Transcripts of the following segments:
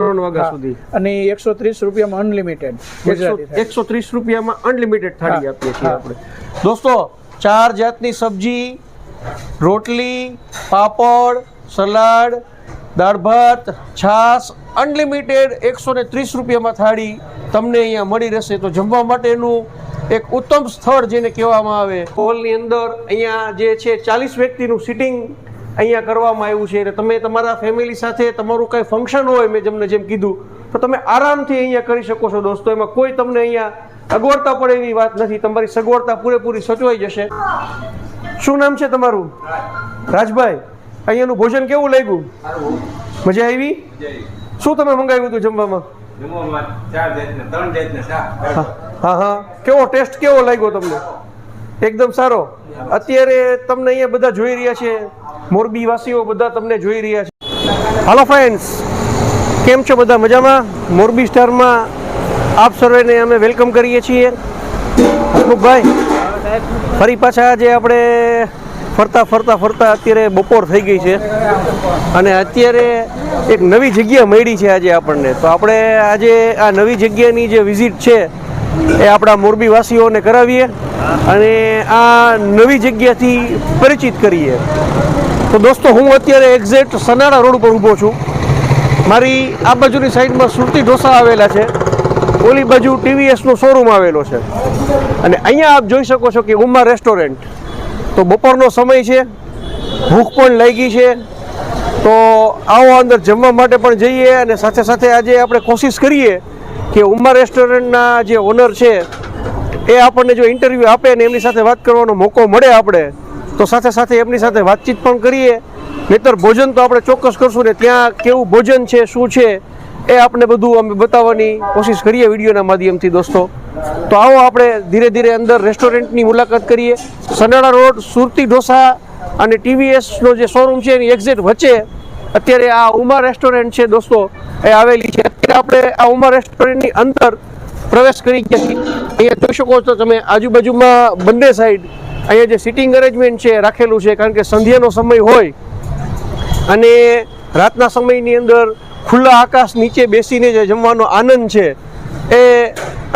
સુધી. અને એકસો ત્રીસ રૂપિયામાં અનલિમિટેડ એકસો ત્રીસ રૂપિયામાં અનલિમિટેડ થાળી આપીએ છીએ આપણે. દોસ્તો ચાર જાતની સબ્જી રોટલી પાપડ સલાડ દાળ ભાત છાશ અનલિમિટેડ એકસો ને ત્રીસ રૂપિયામાં થાળી તમને અહીંયા મળી રહેશે. તો જમવા માટેનું એક ઉત્તમ સ્થળ જેને કહેવામાં આવે. હોલની અંદર અહીંયા જે છે ચાલીસ વ્યક્તિનું સિટિંગ અહીંયા કરવામાં આવ્યું છે. અને તમે તમારા ફેમિલી સાથે તમારું કંઈ ફંક્શન હોય મેં તમને જેમ કીધું તો તમે આરામથી અહીંયા કરી શકો છો દોસ્તો. એમાં કોઈ તમને અહીંયા અગવડતા પડે એવી વાત નથી. તમારી સગવડતા પૂરેપૂરી સચવાઈ જશે. શું નામ છે તમારું? રાજભાઈ. અહીંયાનું ભોજન કેવું લાગ્યું? મજા આવી? શું તમે મંગાવ્યું હતું જમવામાં? હા હા. કેવો ટેસ્ટ કેવો લાગ્યો તમને? એકદમ સારો. અત્યારે તમને અહીંયા બધા જોઈ રહ્યા છે. મોરબી વાસીઓ બધા તમને જોઈ રહ્યા છે. હાલો ફ્રેન્ડ્સ કેમ છો બધા? મજામાં? મોરબી સ્ટારમાં આપ સર્વેને અમે વેલકમ કરીએ છીએ. હસમુખભાઈ, ફરી પાછા આજે આપણે ફરતા ફરતા ફરતા અત્યારે બપોર થઈ ગઈ છે. અને અત્યારે એક નવી જગ્યા મળી છે આજે આપણને. તો આપણે આજે આ નવી જગ્યાની જે વિઝિટ છે એ આપણા મોરબીવાસીઓને કરાવીએ અને આ નવી જગ્યાથી પરિચિત કરીએ. તો દોસ્તો, હું અત્યારે એક્ઝેક્ટ સનાડા રોડ ઉપર ઊભો છું. મારી આ બાજુની સાઈડમાં સુરતી ઢોસા આવેલા છે. ઓલી બાજુ ટીવીએસનો શોરૂમ આવેલો છે. અને અહીંયા આપ જોઈ શકો છો કે ઉમા રેસ્ટોરન્ટ. તો બપોરનો સમય છે. ભૂખ પણ લાગી છે. તો આવો અંદર જમવા માટે પણ જઈએ અને સાથે સાથે આજે આપણે કોશિશ કરીએ કે ઉમા રેસ્ટોરન્ટના જે ઓનર છે, એ આપણને જો ઇન્ટરવ્યૂ આપે ને એમની સાથે વાત કરવાનો મોકો મળે આપણે, તો સાથે સાથે એમની સાથે વાતચીત પણ કરીએ. નહીતર ભોજન તો આપણે ચોક્કસ કરશું ને ત્યાં કેવું ભોજન છે, શું છે, એ આપણે બધું અમે બતાવવાની કોશિશ કરીએ વિડીયોના માધ્યમથી દોસ્તો. તો આવો આપણે ધીરે ધીરે અંદર રેસ્ટોરન્ટની મુલાકાત કરીએ. સનાડા રોડ, સુરતી ઢોસા અને ટીવીએસનો જે શોરૂમ છે એની એક્ઝેટ વચ્ચે અત્યારે આ ઉમા રેસ્ટોરન્ટ છે દોસ્તો, એ આવેલી છે. અત્યારે આપણે આ ઉમા રેસ્ટોરન્ટની અંદર પ્રવેશ કરી ગયા છીએ. અહીંયા જોઈ શકો છો તમે આજુબાજુમાં બંને સાઈડ અહીંયા જે સિટિંગ અરેન્જમેન્ટ છે રાખેલું છે, કારણ કે સંધ્યાનો સમય હોય અને રાતના સમયની અંદર ખુલ્લા આકાશ નીચે બેસીને જે જમવાનો આનંદ છે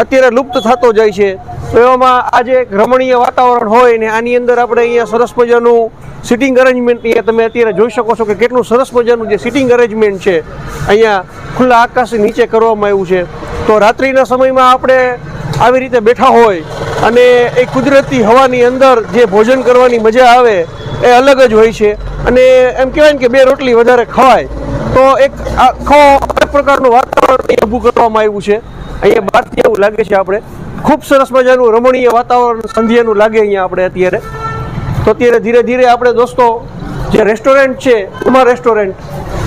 અત્યારે લુપ્ત થતો જાય છે. તો એવામાં આજે એક રમણીય વાતાવરણ હોય ને આની અંદર આપણે અહીંયા સરસ મજાનું સિટિંગ અરેન્જમેન્ટ અહીંયા તમે અત્યારે જોઈ શકો છો કે કેટલું સરસ મજાનું જે સિટિંગ અરેન્જમેન્ટ છે, અહીંયા ખુલ્લા આકાશ નીચે કરવામાં આવ્યું છે. તો રાત્રિના સમયમાં આપણે આવી રીતે બેઠા હોય અને એ કુદરતી હવાની અંદર જે ભોજન કરવાની મજા આવે એ અલગ જ હોય છે. અને એમ કહેવાય ને કે બે રોટલી વધારે ખવાય. તો એક આખો પ્રકારનું વાતાવરણ ઊભું કરવામાં આવ્યું છે. અહીંયા બહારથી એવું લાગે છે આપણે. ખૂબ સરસ મજાનું રમણીય વાતાવરણ સંધ્યાનું લાગે અહીંયા આપણે અત્યારે. તો અત્યારે ધીરે ધીરે આપણે દોસ્તો જે રેસ્ટોરન્ટ છે ઉમા રેસ્ટોરન્ટ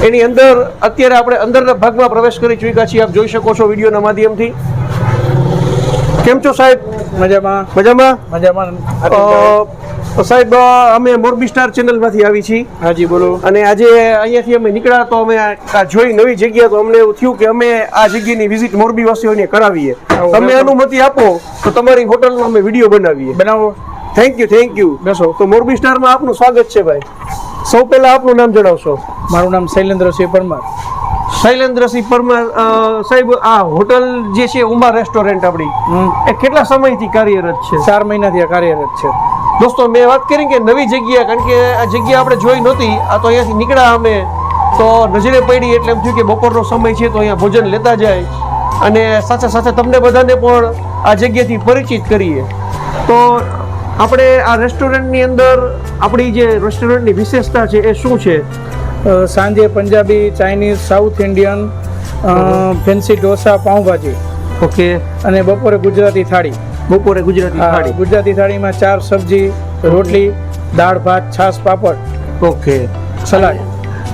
એની અંદર અત્યારે આપણે અંદરના ભાગમાં પ્રવેશ કરી ચૂક્યા છીએ. આપ જોઈ શકો છો વિડીયોના માધ્યમથી. કેમ છો સાહેબ? મજામાં. મજામાં? મજામાં. અ, સાહેબ અમે મોરબી સ્ટાર ચેનલમાંથી આવી છીએ. હાજી બોલો. અને આજે અહીંયાથી અમે નીકળ્યા તો અમે આ જોઈ નવી જગ્યા તો અમને એવું થયું કે અમે આ જગ્યાની વિઝિટ મોરબી વાસીઓને કરાવીએ તમે અનુમતિ આપો તો તમારી હોટલનો અમે વીડિયો બનાવીએ. બનાવો. થેન્ક યુ થેન્ક યુ બેસો. તો મોરબી સ્ટારમાં આપનું સ્વાગત છે ભાઈ. સૌ પહેલા આપનું નામ જણાવશો. મારું નામ શૈલેન્દ્રસિંહ પરમાર. શૈલેન્દ્રસિંહ પરમાર સાહેબ આ હોટલ જે છે ઉમા રેસ્ટોરન્ટ આપણી. એ કેટલા સમયથી કાર્યરત છે? ચાર મહિનાથી આ કાર્યરત છે. દોસ્તો મેં વાત કરી કે નવી જગ્યા કારણ કે આ જગ્યા આપણે જોઈ નહોતી. આ તો અહીંયાથી નીકળ્યા અમે. તો નજરે પડી એટલે એમ થયું કે બપોરનો સમય છે તો અહીંયા ભોજન લેતા જાય. અને સાથે સાથે તમને બધાને પણ આ જગ્યાથી પરિચિત કરીએ. તો આપણે આ રેસ્ટોરન્ટની અંદર આપણી જે રેસ્ટોરન્ટની વિશેષતા છે એ શું છે? સાંજે Punjabi Chinese South Indian fancy dosa pav bhaji. Okay. અને બપોરે ગુજરાતી થાળી. બપોરે ગુજરાતી થાળી. ગુજરાતી થાળીમાં ચાર સબ્જી રોટલી દાળ ભાત છાશ પાપડ. ઓકે. સલાડ.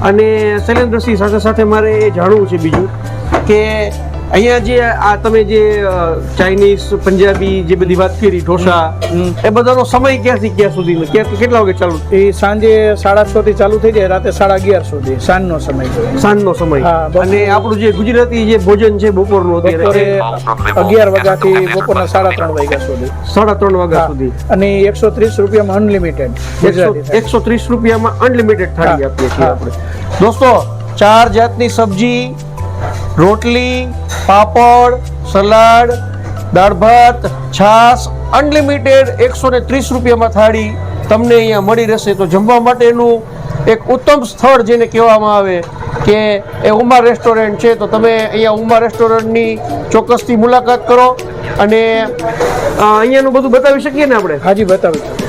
અને શૈલેન્દ્રસિંહ સાથે સાથે મારે એ જાણવું છે બીજું કે અહીંયા જે આ તમે જે ચાઇનીઝ પંજાબી જે બધી વાત કરી ઢોસા એ બધાનો સમય ક્યાંથી ક્યાં સુધી ક્યાં કેટલા વાગે ચાલુ? એ સાંજે સાડા છ થી ચાલુ થઈ જાય રાતે સાડા અગિયાર સુધી સાંજનો સમય. સાંજનો સમય. અને આપણું જે ગુજરાતી જે ભોજન છે બપોરનું અત્યારે. અગિયાર વાગ્યાથી બપોરના સાડા ત્રણ વાગ્યા સુધી. સાડા ત્રણ વાગ્યા સુધી. અને એકસો ત્રીસ રૂપિયામાં અનલિમિટેડ એકસો ત્રીસ રૂપિયામાં અનલિમિટેડ થાળી આપીએ છીએ આપણે. દોસ્તો ચાર જાતની સબ્જી રોટલી, પાપડ, સલાડ, દાળ ભાત, છાશ, અનલિમિટેડ એકસો ને ત્રીસ રૂપિયામાં થાળી તમને અહીંયા મળી રહેશે. તો જમવા માટેનું એક ઉત્તમ સ્થળ જેને કહેવામાં આવે કે એ ઉમા રેસ્ટોરન્ટ છે. તો તમે અહીંયા ઉમા રેસ્ટોરન્ટની ચોક્કસથી મુલાકાત કરો અને અહીંયાનું બધું બતાવી શકીએ ને આપણે? હાજી, બતાવી શકો.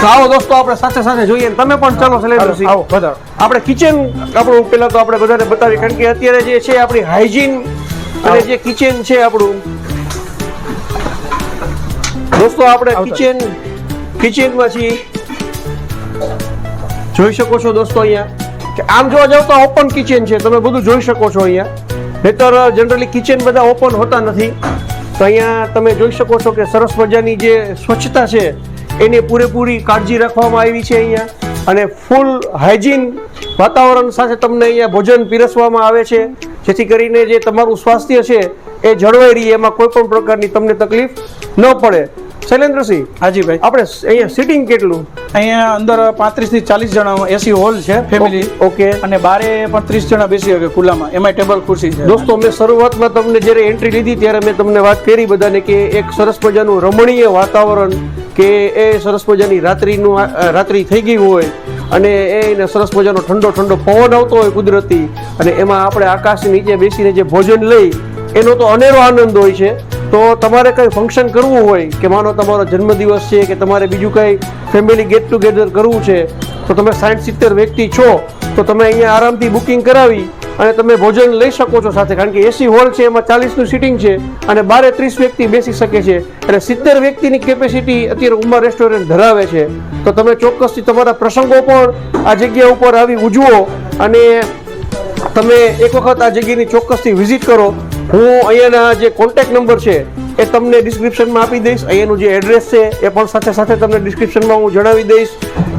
તો આવો દોસ્તો આપણે સાથે સાથે જોઈએ તમે પણ ચાલો સેલિબ્રિટી આવો બધા આપણે કિચન આપણું પહેલા તો આપણે બધાને બતાવી કારણ કે અત્યારે જે છે આપણી હાઇજીન અને જે કિચન છે આપણું. દોસ્તો આપણે. કિચન કિચનમાં છીએ જોઈ શકો છો દોસ્તો અહીંયા. કે આમ જોવા જાવ તો ઓપન કિચન છે. તમે બધું જોઈ શકો છો અહીંયા. નહીતર જનરલી કિચન બધા ઓપન હોતા નથી. તો અહીંયા તમે જોઈ શકો છો કે સરસ મજાની જે સ્વચ્છતા છે એની પૂરેપૂરી કાળજી રાખવામાં આવી છે અહીંયા. અને ફૂલ હાઇજીન વાતાવરણ સાથે તમને અહીંયા ભોજન પીરસવામાં આવે છે. જેથી કરીને જે તમારું સ્વાસ્થ્ય છે એ જળવાઈ રહી એમાં કોઈ પણ પ્રકારની તમને તકલીફ ન પડે. શૈલેન્દ્રસિંહ હાજી ભાઈ આપણે અહીંયા સિટિંગ કેટલું? અહીંયા અંદર પાંત્રીસથી ચાલીસ જણા એસી હોલ છે ફેમિલી ઓકે. અને બારે પણ ત્રીસ જણા બેસી શકે ખુલ્લામાં. એમાં ટેબલ ખુરશી છે. દોસ્તો મેં શરૂઆતમાં તમને જ્યારે એન્ટ્રી લીધી ત્યારે મેં તમને વાત કરી બધાને કે એક સરસ મજાનું રમણીય વાતાવરણ કે એ સરસ મજાની રાત્રિનું રાત્રિ થઈ ગઈ હોય અને એને સરસ મજાનો ઠંડો ઠંડો પવન આવતો હોય કુદરતી અને એમાં આપણે આકાશ નીચે બેસીને જે ભોજન લઈ, એનો તો અનેરો આનંદ હોય છે. તો તમારે કંઈ ફંક્શન કરવું હોય કે માનો તમારો જન્મદિવસ છે કે તમારે બીજું કંઈ ફેમિલી ગેટ ટુગેધર કરવું છે તો તમે સાઠ સિત્તેર વ્યક્તિ છો, તો તમે અહીંયા આરામથી બુકિંગ કરાવી અને તમે ભોજન લઈ શકો છો સાથે. કારણ કે એસી હોલ છે, એમાં ચાલીસનું સિટિંગ છે અને બારે ત્રીસ વ્યક્તિ બેસી શકે છે. એટલે સિત્તેર વ્યક્તિની કેપેસિટી અત્યારે ઉમા રેસ્ટોરન્ટ ધરાવે છે. તો તમે ચોક્કસથી તમારા પ્રસંગો પણ આ જગ્યા ઉપર આવી ઉજવો અને તમે એક વખત આ જગ્યાની ચોક્કસથી વિઝિટ કરો. હું અહીંયાના જે કોન્ટેક્ટ નંબર છે, એ તમને ડિસ્ક્રિપ્શનમાં આપી દઈશ. અહીંયાનું જે એડ્રેસ છે, એ પણ સાથે સાથે તમને ડિસ્ક્રિપ્શનમાં હું જણાવી દઈશ.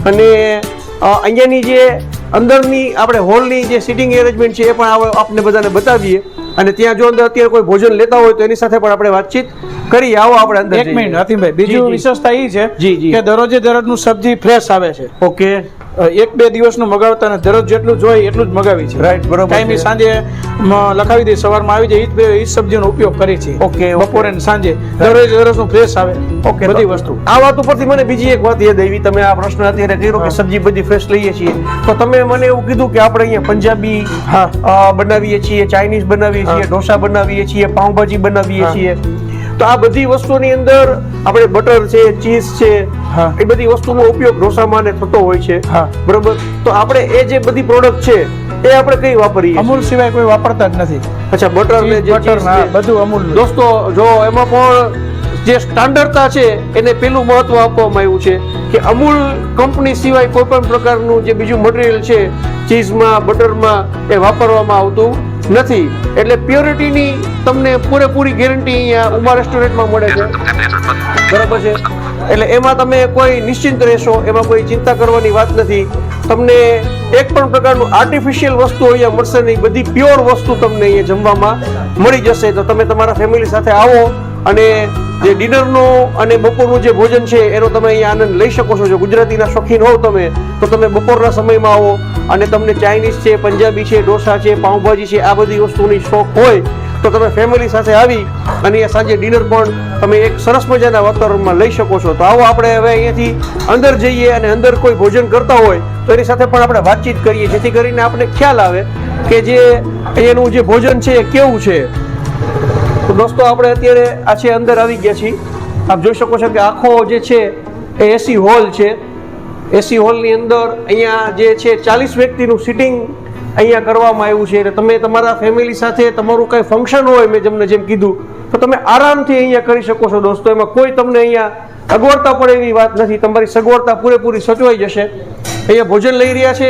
અને અહીંયાની જે અંદરની આપણે હોલની જે સિટિંગ એરેન્જમેન્ટ છે એ પણ આપને બધાને બતાવીએ. અને ત્યાં જો અંદર અત્યારે કોઈ ભોજન લેતા હોય તો એની સાથે પણ આપણે વાતચીત કરીએ આવો આપણે અંદર એક મિનિટ હાથીભાઈ. બીજું વિશેષતા એ છે. કે દરરોજે દરરોજનું સબ્જી ફ્રેશ આવે છે. ઓકે. એક બે દિવસનું મગાવતા અને દરરોજ જેટલું જોઈએ એટલું જ મગાવી છે. રાઈટ બરોબર ટાઈમે સાંજે લખાવી દે સવારમાં આવી જાય બે- ઈ સબ્જીનો ઉપયોગ કરી છે. okay. બપોરે અને સાંજે. દરરોજ દરરોજનું ફ્રેશ આવે. ઓકે બધી વસ્તુ. આ વાત ઉપરથી મને બીજી એક વાત યાદ આવી. તમે આ પ્રશ્ન અત્યારે કર્યો કે સબ્જી બધી ફ્રેશ લઈએ છીએ. તો તમે મને એવું કીધું કે આપણે અહીંયા પંજાબી હા. બનાવીએ છીએ ચાઇનીઝ બનાવીએ છીએ. ઢોસા બનાવીએ છીએ પાઉંભાજી બનાવીએ છીએ. તો આ બધી વસ્તુની અંદર આપણે બટર છે ચીઝ છે. એ બધી વસ્તુનો ઉપયોગ ઢોસામાં ને થતો હોય છે. બરોબર તો આપણે એ જે બધી પ્રોડક્ટ છે એ આપણે કઈ વાપરીએ? અમૂલ સિવાય કોઈ વાપરતા જ નથી અચ્છા બટર ને જે બટર. બધું અમૂલ દોસ્તો જો એમાં પણ જે સ્ટાન્ડર્ડતા છે એને પેલું મહત્વ આપવામાં આવ્યું છે કે અમૂલ કંપની સિવાય કોઈ પણ પ્રકારનું જે બીજું મટીરિયલ છે ચીઝમાં બટરમાં એ વાપરવામાં આવતું નથી. એટલે પ્યોરિટીની તમને પૂરેપૂરી ગેરંટી અહીંયા ઉમા રેસ્ટોરન્ટમાં મળે છે. બરાબર છે? એટલે એમાં તમે કોઈ નિશ્ચિંત રહેશો, એમાં કોઈ ચિંતા કરવાની વાત નથી. તમને એક પણ પ્રકારનું આર્ટિફિશિયલ વસ્તુ અહીંયા મળશે નહીં. બધી પ્યોર વસ્તુ તમને અહીંયા જમવામાં મળી જશે. તો તમે તમારા ફેમિલી સાથે આવો. અને જે ડિનરનું અને બપોરનું જે ભોજન છે, એનો તમે અહીંયા આનંદ લઈ શકો છો. જો ગુજરાતીના શોખીન હોવ તમે, તો તમે બપોરના સમયમાં આવો અને તમને ચાઇનીઝ છે, પંજાબી છે, ઢોસા છે, પાઉંભાજી છે, આ બધી વસ્તુની શોખ હોય, તો તમે ફેમિલી સાથે આવી અને સાંજે ડિનર પણ તમે એક સરસ મજાના વાતાવરણમાં લઈ શકો છો. તો આવો આપણે હવે અહીંયાથી અંદર જઈએ અને અંદર કોઈ ભોજન કરતા હોય, તો એની સાથે પણ આપણે વાતચીત કરીએ, જેથી કરીને આપણે ખ્યાલ આવે કે જે અહીંયાનું જે ભોજન છે એ કેવું છે. તો દોસ્તો, આપણે અત્યારે આ છે, અંદર આવી ગયા છીએ. આપ જોઈ શકો છો કે આખો જે છે, એ એસી હોલ છે. એસી હોલની અંદર અહીંયા જે છે, ચાલીસ વ્યક્તિનું સિટિંગ અહીંયા કરવામાં આવ્યું છે. એટલે તમે તમારા ફેમિલી સાથે તમારું કંઈ ફંક્શન હોય, મેં તમને જેમ કીધું, તો તમે આરામથી અહીંયા કરી શકો છો દોસ્તો. એમાં કોઈ તમને અહીંયા અગવડતા પડે એવી વાત નથી. તમારી સગવડતા પૂરેપૂરી સચવાઈ જશે. અહીંયા ભોજન લઈ રહ્યા છે.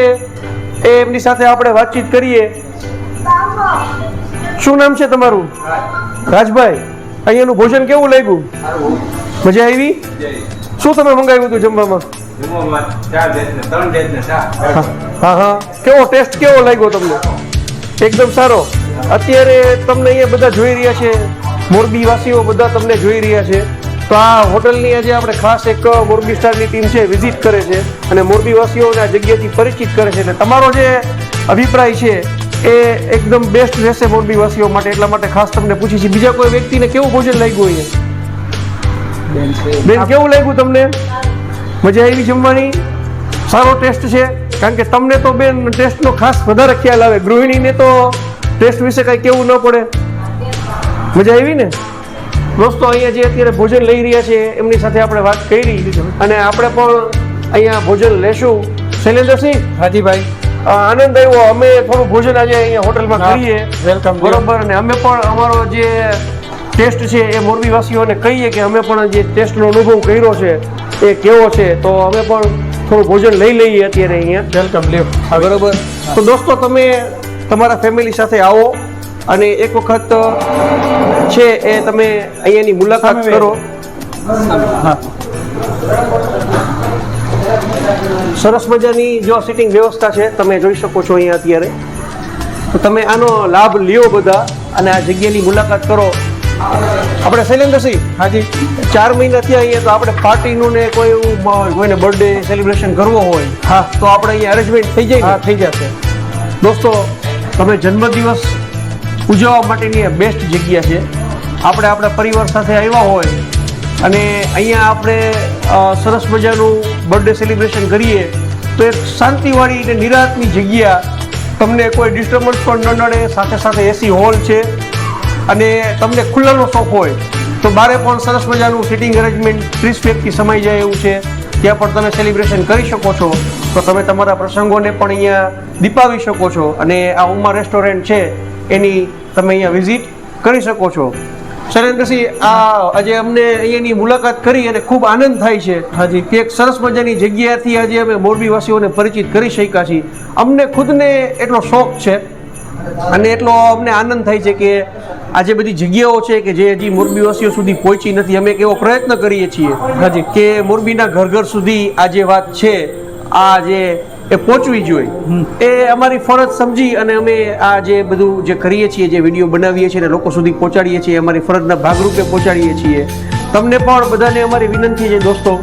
એ એમની સાથે આપણે વાતચીત કરીએ. શું નામ છે તમારું? રાજભાઈ અહીંયાનું ભોજન કેવું લાગ્યું? મજા આવી? શું તમે મંગાવ્યું હતું જમવામાં? હા હા કેવો ટેસ્ટ કેવો લાગ્યો તમને? એકદમ સારો. અત્યારે તમને અહીંયા બધા જોઈ રહ્યા છે. મોરબી વાસીઓ બધા તમને જોઈ રહ્યા છે. તો આ હોટલની આજે આપણે ખાસ એક મોરબી સ્ટારની ટીમ છે વિઝિટ કરે છે અને મોરબી વાસીઓને આ જગ્યાથી પરિચિત કરે છે. અને તમારો જે અભિપ્રાય છે એ એકદમ બેસ્ટ રહેશે મોરબીવાસીઓ માટે એટલા માટે ખાસ તમને પૂછી છે બીજા કોઈ વ્યક્તિને કેવું ભોજન લાગ્યું અહીંયા? બેન કેવું લાગ્યું તમને? મજા આવી જમવાની? સારો ટેસ્ટ છે? કારણ કે તમને તો બેન ટેસ્ટનો ખાસ વધારે ખ્યાલ આવે. ગૃહિણીને તો ટેસ્ટ વિશે કાંઈ કેવું ન પડે. મજા આવી ને? દોસ્તો અહીંયા જે અત્યારે ભોજન લઈ રહ્યા છે એમની સાથે આપણે વાત કરી. અને આપણે પણ અહીંયા ભોજન લેશું. શૈલેન્દ્રસિંહ? હાજી ભાઈ અ, આનંદ આવ્યો. અમે થોડું ભોજન આજે અહીંયા હોટલમાં કરીએ. વેલકમ બરોબર અને અમે પણ અમારો જે ટેસ્ટ છે એ મોરબી વાસીઓને કહીએ કે અમે પણ જે ટેસ્ટનો અનુભવ કર્યો છે એ કેવો છે. તો અમે પણ થોડું ભોજન લઈ લઈએ અત્યારે અહીંયા. વેલકમ લ્યો બરોબર. તો દોસ્તો તમે તમારા ફેમિલી સાથે આવો અને એક વખત છે એ તમે અહીંયાની મુલાકાત કરો. હા. સરસ મજાની જો સિટિંગ વ્યવસ્થા છે તમે જોઈ શકો છો અહીંયા અત્યારે. તો તમે આનો લાભ લ્યો બધા અને આ જગ્યાની મુલાકાત કરો. આપણે શૈલેન્દ્રસિંહ હાજી. ચાર મહિના થયા અહીંયા તો આપણે પાર્ટીનું ને કોઈ એવું કોઈને બર્થડે સેલિબ્રેશન કરવો હોય હા. તો આપણે અહીંયા અરેન્જમેન્ટ થઈ જાય હા? થઈ જશે. દોસ્તો તમે જન્મદિવસ ઉજવવા માટેની બેસ્ટ જગ્યા છે. આપણે આપણા પરિવાર સાથે આવ્યા હોય અને અહીંયા આપણે સરસ મજાનું બર્થડે સેલિબ્રેશન કરીએ, તો એક શાંતિવાળી અને નિરાતની જગ્યા, તમને કોઈ ડિસ્ટર્બન્સ પણ ન નડે, સાથે સાથે એસી હોલ છે, અને તમને ખુલ્લાનો શોખ હોય, તો બારે પણ સરસ મજાનું સિટિંગ અરેન્જમેન્ટ ત્રીસ વ્યક્તિ સમાઈ જાય એવું છે, ત્યાં પણ તમે સેલિબ્રેશન કરી શકો છો, તો તમે તમારા પ્રસંગોને પણ અહીંયા દીપાવી શકો છો, અને આ ઉમા રેસ્ટોરન્ટ છે, એની તમે અહીંયા વિઝિટ કરી શકો છો. શૈલેન્દ્રસિંહ આ આજે અમને અહીંયાની મુલાકાત કરી અને ખૂબ આનંદ થાય છે હાજી. કે એક સરસ મજાની જગ્યાથી આજે અમે મોરબીવાસીઓને પરિચિત કરી શક્યા છીએ અમને ખુદને એટલો શોખ છે અને એટલો અમને આનંદ થાય છે કે આ જે બધી જગ્યાઓ છે કે જે હજી મોરબીવાસીઓ સુધી પહોંચી નથી, અમે એવો પ્રયત્ન કરીએ છીએ હાજી. કે મોરબીના ઘર ઘર સુધી આ જે વાત છે, આ જે એ પહોંચવી જોઈએ. એ અમારી ફરજ સમજી અને અમે આ જે બધું જે કરીએ છીએ જે વીડિયો બનાવીએ છીએ અને લોકો સુધી પહોંચાડીએ છીએ અમારી ફરજના ભાગરૂપે પહોંચાડીએ છીએ. તમને પણ બધાને અમારી વિનંતી છે દોસ્તો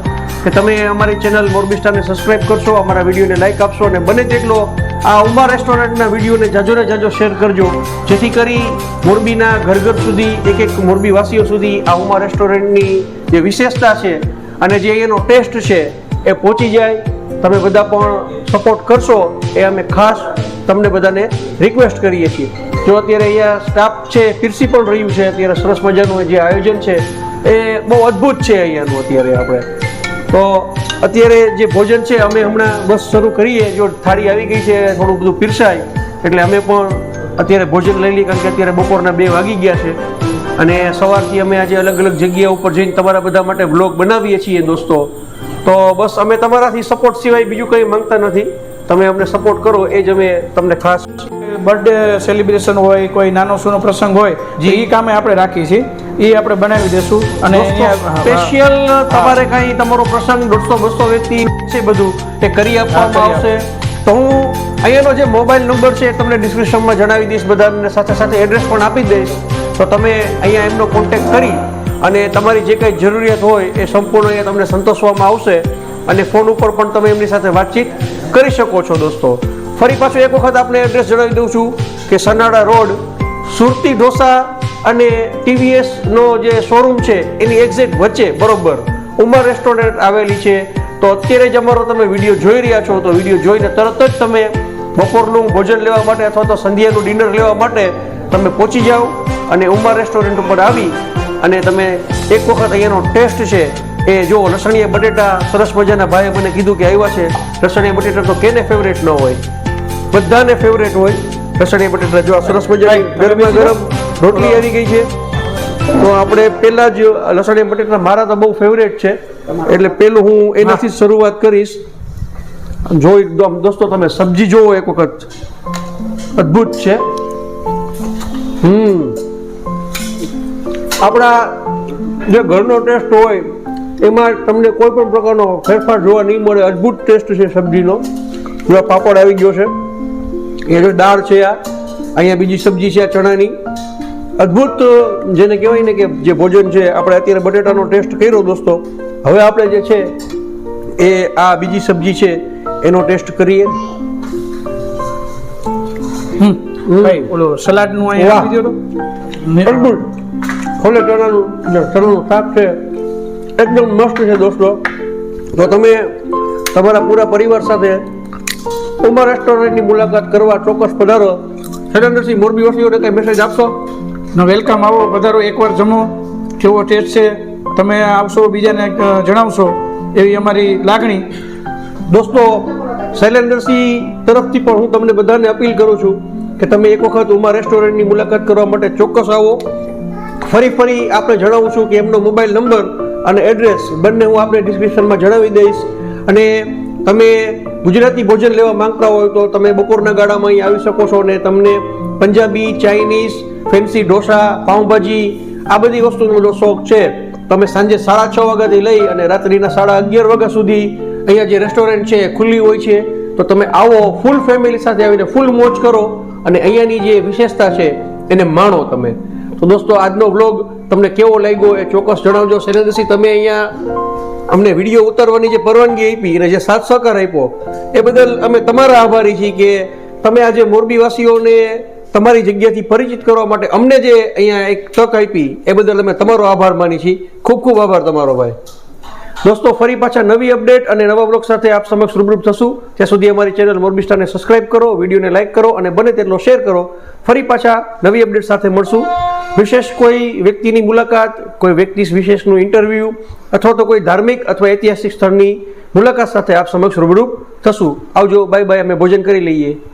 કે તમે અમારી ચેનલ મોરબી સ્ટારને સબસ્ક્રાઇબ કરશો અમારા વિડીયોને લાઇક આપશો અને બને તેટલો આ ઉમા રેસ્ટોરન્ટના વિડીયોને જાજો ને જાજો શેર કરજો. જેથી કરી મોરબીના ઘર ઘર સુધી એક એક મોરબીવાસીઓ સુધી આ ઉમા રેસ્ટોરન્ટની જે વિશેષતા છે અને જે એનો ટેસ્ટ છે એ પહોંચી જાય. તમે બધા પણ સપોર્ટ કરશો એ અમે ખાસ તમને બધાને રિક્વેસ્ટ કરીએ છીએ. જો અત્યારે અહીંયા સ્ટાફ છે, પીરસી પણ રહ્યું છે, અત્યારે સરસ મજાનું જે આયોજન છે, એ બહુ અદ્ભુત છે અહીંયાનું અત્યારે આપણે. તો અત્યારે જે ભોજન છે, અમે હમણાં બસ શરૂ કરીએ, જો થાળી આવી ગઈ છે, થોડું બધું પીરસાય, એટલે અમે પણ અત્યારે ભોજન લઈ લઈએ, કારણ કે અત્યારે બપોરના બે વાગી ગયા છે. અને સવારથી અમે આજે અલગ અલગ જગ્યા ઉપર જઈને તમારા બધા માટે બ્લોગ બનાવીએ છીએ, દોસ્તો. તો બસ અમે તમારાથી સપોર્ટ સિવાય બીજું કંઈ માંગતા નથી. તમે અમને સપોર્ટ કરો એ જ અમે તમને ખાસ બર્થડે સેલિબ્રેશન હોય કોઈ નાનો સૂનો પ્રસંગ હોય જે. એ કામે આપણે રાખીએ છીએ. એ આપણે બનાવી દેશું. અને સ્પેશિયલ તમારે કાંઈ તમારો પ્રસંગ દોઢસો બસો વ્યક્તિ છે બધું એ કરી આપવામાં આવશે. તો હું અહીંયાનો જે મોબાઈલ નંબર છે એ તમને ડિસ્ક્રિપ્શનમાં જણાવી દઈશ. બધાને સાથે સાથે એડ્રેસ પણ આપી દઈશ. તો તમે અહીંયા એમનો કોન્ટેક્ટ કરી અને તમારી જે કંઈ જરૂરિયાત હોય એ સંપૂર્ણ અહીંયા તમને સંતોષવામાં આવશે અને ફોન ઉપર પણ તમે એમની સાથે વાતચીત કરી શકો છો દોસ્તો. ફરી પાછું એક વખત આપણે એડ્રેસ જણાવી દઉં છું કે સનાડા રોડ, સુરતી ઢોસા અને ટીવીએસનો જે શોરૂમ છે એની એક્ઝેક્ટ વચ્ચે બરોબર ઉમર રેસ્ટોરન્ટ આવેલી છે. તો અત્યારે જ અમારો તમે વીડિયો જોઈ રહ્યા છો તો વીડિયો જોઈને તરત જ તમે બપોરનું ભોજન લેવા માટે અથવા તો સંધ્યાનું ડિનર લેવા માટે તમે પહોંચી જાઓ અને ઉમર રેસ્ટોરન્ટ ઉપર આવી અને તમે એક વખત અહીંયાનો ટેસ્ટ છે એ જો લસણીયા બટેટા સરસ મજાના ભાઈએ મને કીધું કે આવ્યા છે લસણીયા બટેટા તો કેને ફેવરેટ ન હોય? બધાને ફેવરેટ હોય. લસણીયા બટેટા જો આ સરસ મજાની ગરમા ગરમ રોટલી આવી ગઈ છે. તો આપણે પહેલા જ લસણીયા બટેટા મારા તો બહુ ફેવરેટ છે. એટલે પહેલું હું એનાથી શરૂઆત કરીશ. જો એકદમ દોસ્તો તમે સબ્જી જોવો એક વખત. અદ્ભુત છે. હમ. આપણા જે ઘરનો ટેસ્ટ હોય એમાં તમને કોઈ પણ પ્રકારનો ફેરફાર જોવા નહીં મળે. અદ્ભુત ટેસ્ટ છે સબ્જીનો. જો પાપડ આવી ગયો છે એ જો દાળ છે આ અહીંયા બીજી સબ્જી છે આ ચણાની. અદ્ભુત જેને કહેવાય ને કે જે ભોજન છે આપણે અત્યારે બટેટાનો ટેસ્ટ કર્યો દોસ્તો. હવે આપણે જે છે એ આ બીજી સબ્જી છે એનો ટેસ્ટ કરીએ. ઓલો સલાડનું અહીંયા. આપી દો. ખોલે ચણાનું ચણાનું શાક છે એકદમ મસ્ત છે દોસ્તો. તો તમે તમારા પૂરા પરિવાર સાથે ઉમા રેસ્ટોરન્ટની મુલાકાત કરવા ચોક્કસ પધારો. શૈલેન્દ્રસિંહ મોરબી વાસીઓને કંઈ મેસેજ આપશો? ને વેલકમ આવો પધારો એકવાર જમો. કેવો ટેસ્ટ છે તમે આવશો બીજાને જણાવશો એવી અમારી લાગણી. દોસ્તો શૈલેન્દ્રસિંહ તરફથી પણ હું તમને બધાને અપીલ કરું છું કે તમે એક વખત ઉમા રેસ્ટોરન્ટની મુલાકાત કરવા માટે ચોક્કસ આવો. ફરી ફરી આપણે જણાવું છું કે એમનો મોબાઈલ નંબર અને એડ્રેસ બંને હું આપણે ડિસ્ક્રિપ્શનમાં જણાવી દઈશ. અને તમે ગુજરાતી ભોજન લેવા માંગતા હોય તો તમે બપોરના ગાળામાં અહીં આવી શકો છો અને તમને પંજાબી, ચાઇનીઝ, ફેન્સી ઢોસા, પાઉંભાજી, આ બધી વસ્તુનો જો શોખ છે, તમે સાંજે સાડા છ વાગ્યાથી લઈ અને રાત્રિના સાડા અગિયાર વાગ્યા સુધી અહીંયા જે રેસ્ટોરન્ટ છે, ખુલ્લી હોય છે, તો તમે આવો ફૂલ ફેમિલી સાથે આવીને ફૂલ મોજ કરો અને અહીંયાની જે વિશેષતા છે, એને માણો તમે. તો દોસ્તો, આજનો વ્લોગ તમને કેવો લાગ્યો એ ચોક્કસ જણાવજો. શૈલેન્દ્રસિંહ, તમે અહીંયા અમને વીડિયો ઉતારવાની જે પરવાનગી આપી અને જે સાથ સહકાર આપ્યો, એ બદલ અમે તમારા આભારી છીએ કે તમે આજે મોરબીવાસીઓને તમારી જગ્યાથી પરિચિત કરવા માટે અમને જે અહીંયા એક તક આપી, એ બદલ અમે તમારો આભાર માની છીએ. ખૂબ ખૂબ આભાર તમારો ભાઈ. દોસ્તો, ફરી પાછા નવી અપડેટ અને નવા બ્લોગ સાથે આપ સમક્ષ રૂબરૂ થશું. ત્યાં સુધી અમારી ચેનલ મોરબી સ્ટારને સબસ્ક્રાઇબ કરો, વિડીયોને લાઇક કરો અને બને તેટલો શેર કરો. ફરી પાછા નવી અપડેટ સાથે મળશું. વિશેષ કોઈ વ્યક્તિની મુલાકાત, કોઈ વ્યક્તિ વિશેષનું ઇન્ટરવ્યૂ અથવા તો કોઈ ધાર્મિક અથવા ઐતિહાસિક સ્થળની મુલાકાત સાથે આપ સમક્ષ રૂબરૂ થશું. આવજો બાય બાય અમે ભોજન કરી લઈએ.